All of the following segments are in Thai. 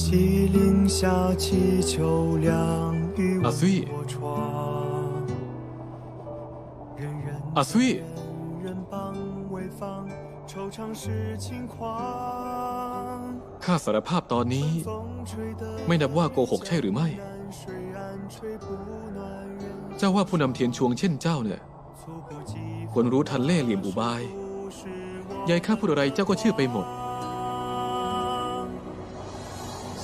麒麟下祈求良与阿苏伊我闯，人人 อาซุย 人帮潍坊，惆怅是轻狂。 ข้าสารภาพตอนนี้ 风吹得 ไม่นับว่าโกหกใช่หรือไม่ 水岸吹不暖人， เจ้าว่าผู้นำเทียนชวงเช่นเจ้าเนี่ย 猝不及 ควรรู้ทันเล่ห์เหลี่ยมอุบาย 防是我 ยายข้าพูดอะไรเจ้าก็เชื่อไปหมด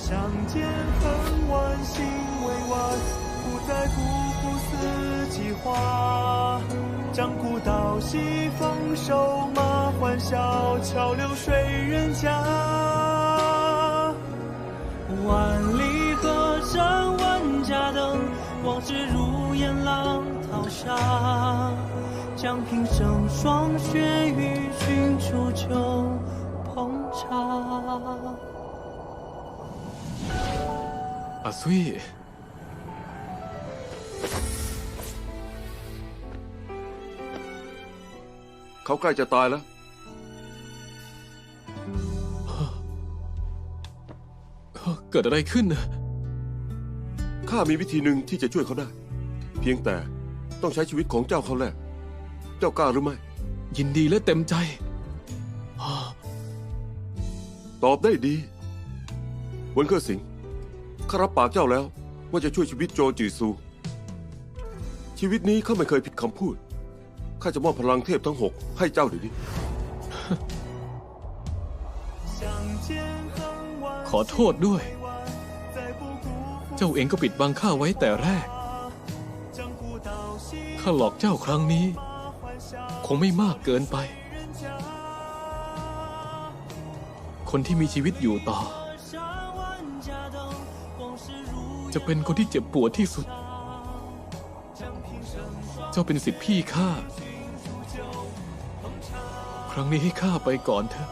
相见恨晚，心未晚，不再辜负四季花。将古道西风瘦马欢笑，桥流水人家。万里河山万家灯，往事如烟浪淘沙。将平生霜雪与君煮酒烹茶。 อาซุยเขาใกล้จะตายแล้ว เกิดอะไรขึ้นน่ะข้ามีวิธีหนึ่งที่จะช่วยเขาได้ เพียงแต่ต้องใช้ชีวิตของเจ้าเขาแลกเจ้ากล้าหรือไม่ ยินดีและเต็มใจ ตอบได้ดีหวนเครือสิงห์ ข้ารับปากเจ้าแล้ว ว่าจะช่วยชีวิตโจจีซู ชีวิตนี้ข้าไม่เคยผิดคำพูด ข้าจะมอบพลังเทพทั้งหกให้เจ้าเดี๋ยวนี้ ขอโทษด้วย เจ้าเองก็ปิดบังข้าไว้แต่แรก ข้าหลอกเจ้าครั้งนี้ คงไม่มากเกินไป คนที่มีชีวิตอยู่ต่อ จะเป็นคนที่เจ็บปวดที่สุด เจ้าเป็นสิทธิพี่ข้า ครั้งนี้ให้ข้าไปก่อนเถอะ